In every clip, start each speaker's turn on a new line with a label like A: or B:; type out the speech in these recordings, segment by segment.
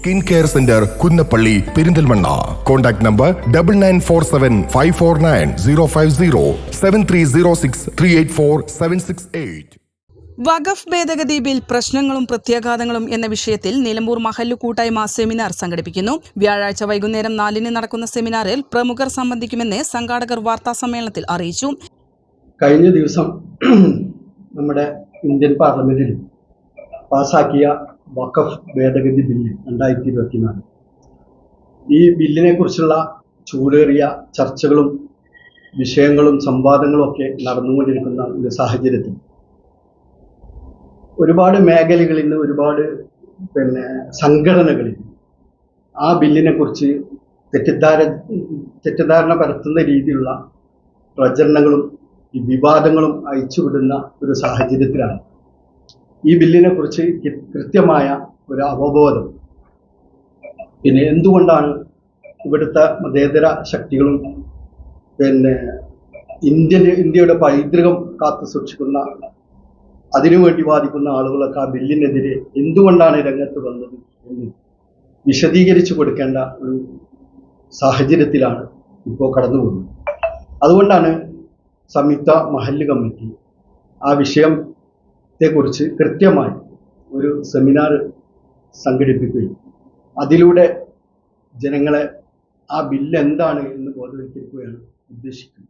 A: Skin care centre Kunnappalli Perinthalmanna. Contact number double nine four seven five four nine zero five zero seven three zero six three eight four seven six eight
B: Waqf ഭേദഗതി bill പ്രശ്നങ്ങളും പ്രത്യാഘാതങ്ങളും എന്ന വിഷയത്തിൽ നിലമ്പൂർ മഹല്ലു കൂട്ടായ്മ seminar സംഘടിപ്പിക്കുന്നു. വ്യാഴാഴ്ച വൈകുന്നേരം നാലിന് നടക്കുന്ന സെമിനാറിൽ പ്രമുഖർ സംബന്ധിക്കുമെന്ന് സംഘാടകർ വാർത്താ സമ്മേളനത്തിൽ അറിയിച്ചു.
C: കഴിഞ്ഞ ദിവസം നമ്മുടെ ഇന്ത്യൻ പാർലമെന്റിൽ പാസാക്കിയ വഖഫ് ഭേദഗതി ബില്ല് രണ്ടായിരത്തി ഇരുപത്തിനാല് ഈ ബില്ലിനെ കുറിച്ചുള്ള ചൂടേറിയ ചർച്ചകളും വിഷയങ്ങളും സംവാദങ്ങളും ഒക്കെ നടന്നുകൊണ്ടിരിക്കുന്ന ഒരു സാഹചര്യത്തിൽ ഒരുപാട് മേഖലകളിൽ നിന്ന് ഒരുപാട് പിന്നെ സംഘടനകളിൽ ആ ബില്ലിനെ കുറിച്ച് തെറ്റിദ്ധാര തെറ്റിദ്ധാരണ പരത്തുന്ന രീതിയിലുള്ള പ്രചരണങ്ങളും വിവാദങ്ങളും അയച്ചുവിടുന്ന ഒരു സാഹചര്യത്തിലാണ്. ഈ ബില്ലിനെ കുറിച്ച് കൃത്യമായ ഒരു അവബോധം. പിന്നെ എന്തുകൊണ്ടാണ് ഇവിടുത്തെ മതേതര ശക്തികളും പിന്നെ ഇന്ത്യൻ ഇന്ത്യയുടെ പൈതൃകം കാത്തു സൂക്ഷിക്കുന്ന അതിനുവേണ്ടി വാദിക്കുന്ന ആളുകളൊക്കെ ആ ബില്ലിനെതിരെ എന്തുകൊണ്ടാണ് രംഗത്ത് വന്നത് എന്ന് വിശദീകരിച്ചു കൊടുക്കേണ്ട ഒരു സാഹചര്യത്തിലാണ് ഇപ്പോൾ കടന്നു പോകുന്നത്. അതുകൊണ്ടാണ് സംയുക്ത മഹല്ല് കമ്മിറ്റി ആ വിഷയത്തെക്കുറിച്ച് കൃത്യമായി ഒരു സെമിനാർ സംഘടിപ്പിക്കുകയും അതിലൂടെ ജനങ്ങളെ ആ ബില്ല് എന്താണ് എന്ന് ബോധവൽക്കരിക്കുകയാണ് ഉദ്ദേശിക്കുന്നത്.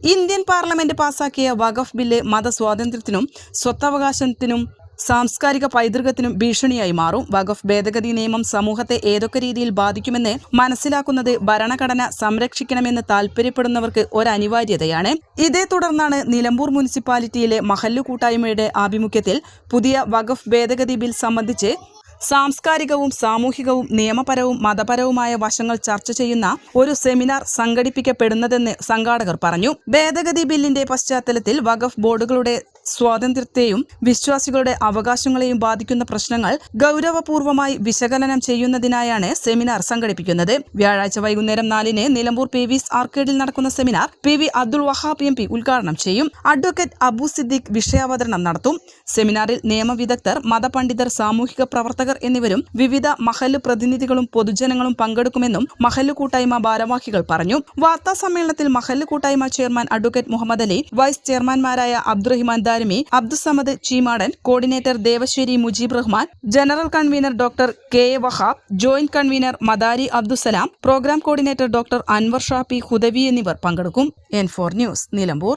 B: ഇന്ത്യൻ പാർലമെന്റ് പാസാക്കിയ വഖഫ് ബില്ല് മതസ്വാതന്ത്ര്യത്തിനും സ്വത്തവകാശത്തിനും സാംസ്കാരിക പൈതൃകത്തിനും ഭീഷണിയായി മാറും. വഖഫ് ഭേദഗതി നിയമം സമൂഹത്തെ ഏതൊക്കെ രീതിയിൽ ബാധിക്കുമെന്ന് മനസ്സിലാക്കുന്നത് ഭരണഘടന സംരക്ഷിക്കണമെന്ന് താൽപര്യപ്പെടുന്നവർക്ക് ഒരു അനിവാര്യതയാണ് ഇതേ തുടർന്നാണ് നിലമ്പൂർ മുനിസിപ്പാലിറ്റിയിലെ മഹല്ലു കൂട്ടായ്മയുടെ ആഭിമുഖ്യത്തിൽ പുതിയ വഖഫ് ഭേദഗതി ബിൽ സംബന്ധിച്ച് സാംസ്കാരികവും സാമൂഹികവും നിയമപരവും മതപരവുമായ വശങ്ങൾ ചർച്ച ചെയ്യുന്ന ഒരു സെമിനാർ സംഘടിപ്പിക്കപ്പെടുന്നതെന്ന് സംഘാടകർ പറഞ്ഞു. ഭേദഗതി ബില്ലിന്റെ പശ്ചാത്തലത്തിൽ വഖഫ് ബോർഡുകളുടെ സ്വാതന്ത്ര്യത്തെയും വിശ്വാസികളുടെ അവകാശങ്ങളെയും ബാധിക്കുന്ന പ്രശ്നങ്ങൾ ഗൗരവപൂർവമായി വിശകലനം ചെയ്യുന്നതിനായാണ് സെമിനാർ സംഘടിപ്പിക്കുന്നത്. വ്യാഴാഴ്ച വൈകുന്നേരം നാലിന് നിലമ്പൂർ പി വി ആർക്കേഡിൽ നടക്കുന്ന seminar P V Abdul Wahab M P ഉദ്ഘാടനം ചെയ്യും. അഡ്വക്കേറ്റ് അബു സിദ്ദീഖ് വിഷയാവതരണം നടത്തും. സെമിനാറിൽ നിയമവിദഗ്ധർ മതപണ്ഡിതർ സാമൂഹിക പ്രവർത്തകർ എന്നിവരും വിവിധ മഹൽ പ്രതിനിധികളും പൊതുജനങ്ങളും പങ്കെടുക്കുമെന്നും മഹൽ കൂട്ടായ്മ ഭാരവാഹികൾ പറഞ്ഞു. വാർത്താ സമ്മേളനത്തിൽ മഹൽ കൂട്ടായ്മ chairman advocate Muhammad Ali vice ചെയർമാൻമാരായ Abdurahiman Darimi Abdussamad Cheemadan coordinator Devassery Mujeeb Rahman general convener doctor K A Wahab joint convener Madari Abdussalam programme coordinator doctor Anwar Shafi Hudawi എന്നിവർ പങ്കെടുക്കും. N four news Nilambur.